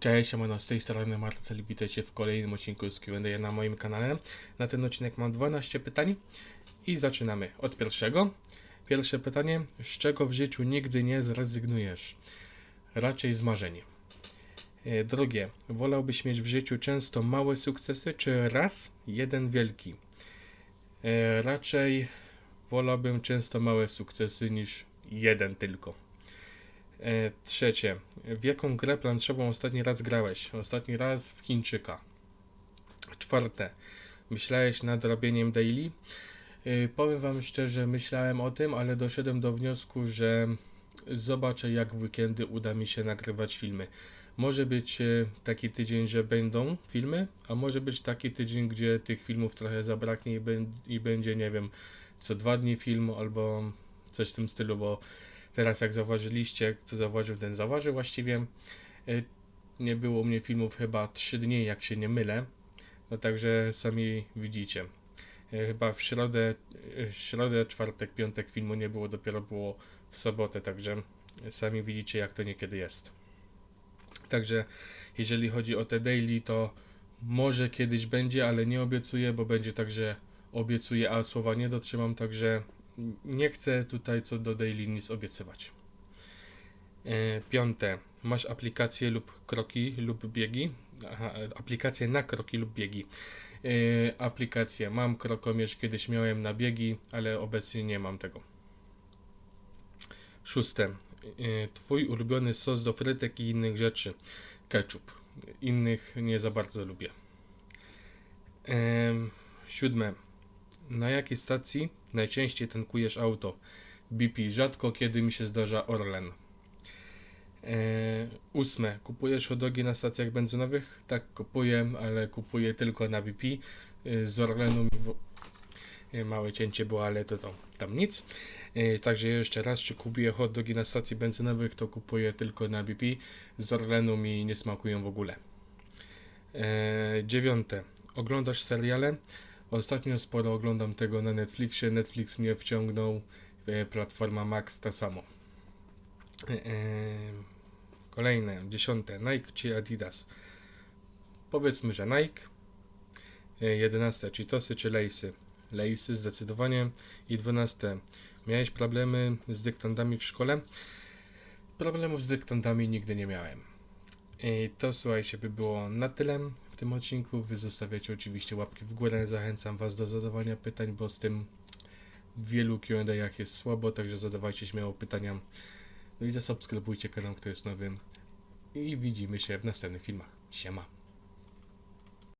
Cześć, siemano, z tej strony Marcel, witajcie w kolejnym odcinku z Q&A na moim kanale. Na ten odcinek mam 12 pytań i zaczynamy od pierwszego. Pierwsze pytanie, z czego w życiu nigdy nie zrezygnujesz? Raczej z marzeń. E, Drugie, wolałbyś mieć w życiu często małe sukcesy, czy raz jeden wielki? E, Raczej wolałbym często małe sukcesy niż jeden tylko. E, trzecie. W jaką grę planszową ostatni raz grałeś? Ostatni raz w Chińczyka. Czwarte. Myślałeś nad robieniem daily? E, powiem Wam szczerze, myślałem o tym, ale doszedłem do wniosku, że zobaczę jak w weekendy uda mi się nagrywać filmy. Może być e, taki tydzień, że będą filmy, a może być taki tydzień, gdzie tych filmów trochę zabraknie i, i będzie, nie wiem, co dwa dni film albo coś w tym stylu, bo Teraz jak zauważyliście, kto zauważył, ten zauważył właściwie. Y, Nie było u mnie filmów chyba 3 dni, jak się nie mylę. No także sami widzicie. Y, Chyba w środę, y, środę, czwartek, piątek filmu nie było, dopiero było w sobotę, także sami widzicie jak to niekiedy jest. Także jeżeli chodzi o te daily, to może kiedyś będzie, ale nie obiecuję, bo będzie tak, że obiecuję, a słowa nie dotrzymam, także nie chcę tutaj co do daily nic obiecywać. E, Piąte. Masz aplikację lub kroki lub biegi? Aha, aplikację na kroki lub biegi. E, aplikację. Mam krokomierz, kiedyś miałem na biegi, ale obecnie nie mam tego. Szóste. E, Twój ulubiony sos do frytek i innych rzeczy. Ketchup. Innych nie za bardzo lubię. Siódme. Na jakiej stacji najczęściej tankujesz auto? BP. Rzadko kiedy mi się zdarza Orlen. Eee, ósme. Kupujesz hot na stacjach benzynowych? Tak, kupuję, ale kupuję tylko na BP. Eee, Z Orlenu mi w... eee, małe cięcie było, ale to, to tam nic. Eee, także jeszcze raz, czy kupuję hot na stacji benzynowych, to kupuję tylko na BP. Z Orlenu mi nie smakują w ogóle. Eee, dziewiąte. Oglądasz seriale? Ostatnio sporo oglądam tego na Netflixie. Netflix mnie wciągnął. E, Platforma Max to samo. E, e, Kolejne, dziesiąte. Nike czy Adidas? Powiedzmy, że Nike. Jedenaste. Cheetosy czy Lace'y? Lace'y zdecydowanie. I dwunaste. Miałeś problemy z dyktandami w szkole? Problemów z dyktandami nigdy nie miałem. I to słuchajcie, by było na tyle w tym odcinku. Wy zostawiacie oczywiście łapki w górę. Zachęcam Was do zadawania pytań, bo z tym w wielu Q&A jest słabo, także zadawajcie śmiało pytania. No i zasubskrybujcie kanał, kto jest nowym. I widzimy się w następnych filmach. Siema.